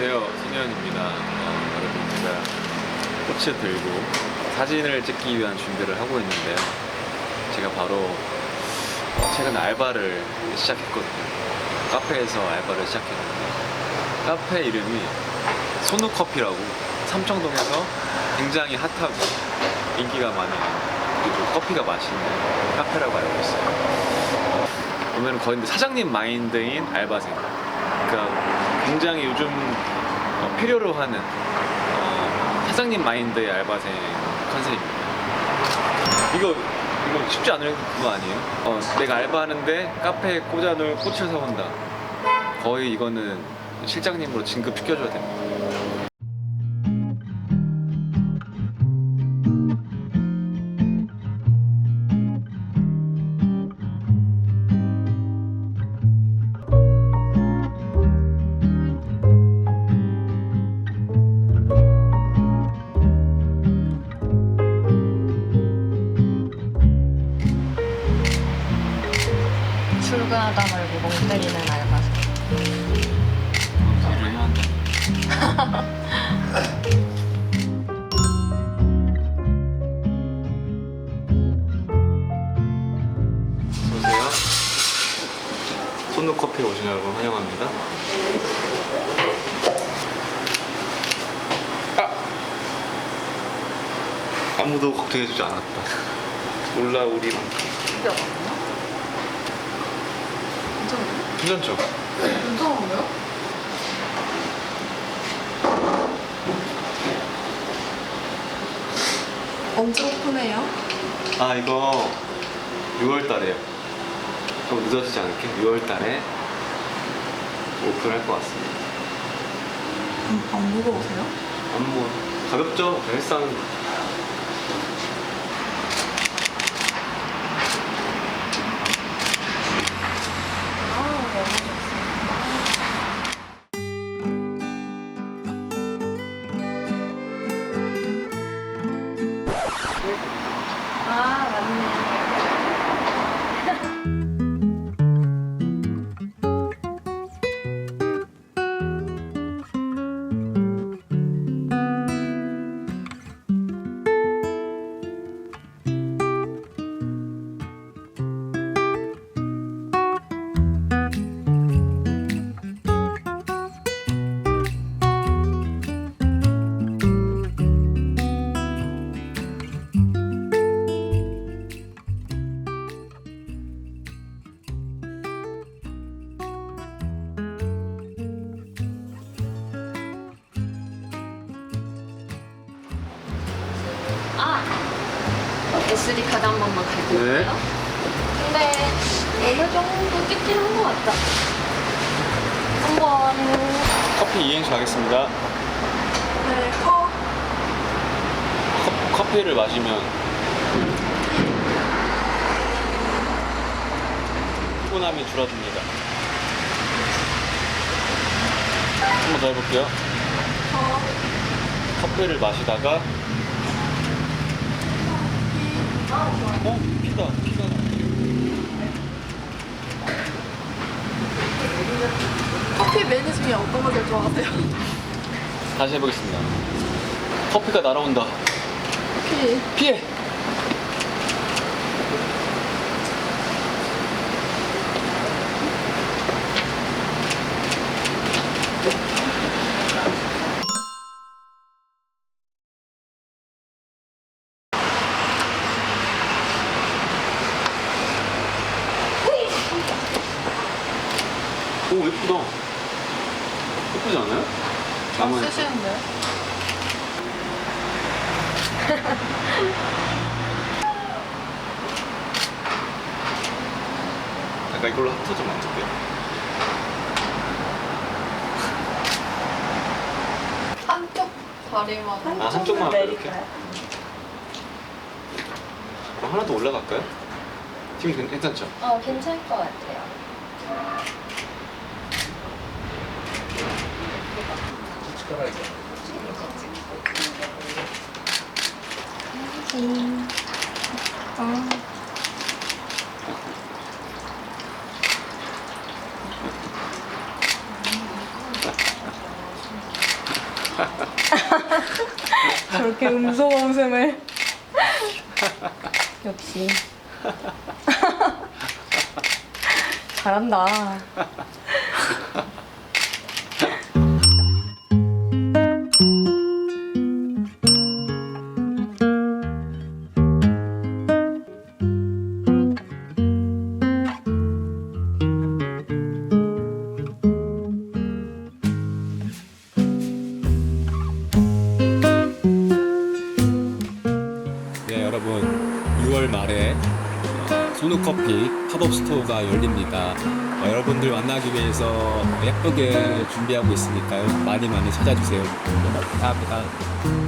안녕하세요. 신현입니다. 어, 여러분 제가 꽃을 들고 사진을 찍기 위한 준비를 하고 있는데요. 제가 바로 어, 최근 알바를 시작했거든요. 카페에서 알바를 시작했는데 카페 이름이 손우커피라고 삼청동에서 굉장히 핫하고 인기가 많은 그리고 커피가 맛있는 카페라고 알고 있어요. 보면 거의 사장님 마인드인 알바생. 그러니까 굉장히 요즘 어, 필요로 하는 어, 사장님 마인드의 알바생 컨셉입니다. 이거 이거 쉽지 않은 거 아니에요? 어, 내가 알바하는데 카페에 꽂아놓을 꽃을 사온다. 거의 이거는 실장님으로 진급 시켜줘야 됩니다. 출근하다 말고 멍 때리는 알바생. 일을 해야 한다. 어서오세요. 손노 커피 오신 여러분 환영합니다. 아! 아무도 걱정해주지 않았다. 많나? 괜찮아요? 괜찮죠? 괜찮은데요? 언제 오픈해요? 아 이거 6월 달에요. 좀 늦어지지 않게 6월 달에 오픈할 것 같습니다. 음, 안 무거우세요? 안뭐 가볍죠? 헬스 SD 카드 한 번만 갈게요. 네. 근데 어느 정도 찍긴 한 것 같다. 한번 커피 이행시 하겠습니다. 네, 커. 커, 커피를 마시면 피곤함이 줄어듭니다. 한 번 더 해볼게요. 커. 커피를 마시다가 어? 피다 피가 커피 메뉴 중에 어떤 거 제일 좋아하세요? 다시 해보겠습니다. 커피가 날아온다. 커피. 피해! 오 예쁘다. 예쁘지 않아요? 나만 쓰시는데요? 약간 이걸로 하트 좀 만들게요. 한쪽 다리만. 아, 한쪽만 이렇게? 그럼 하나 더 올라갈까요? 팀 괜- 괜찮죠? 어, 괜찮을 것 같아요. 음. 아. 저렇게 음소거 웃음을 역시 잘한다. 어, 소누커피 팝업 스토어가 열립니다. 어, 여러분들 만나기 위해서 예쁘게 준비하고 있으니까요. 많이 많이 찾아주세요. 감사합니다.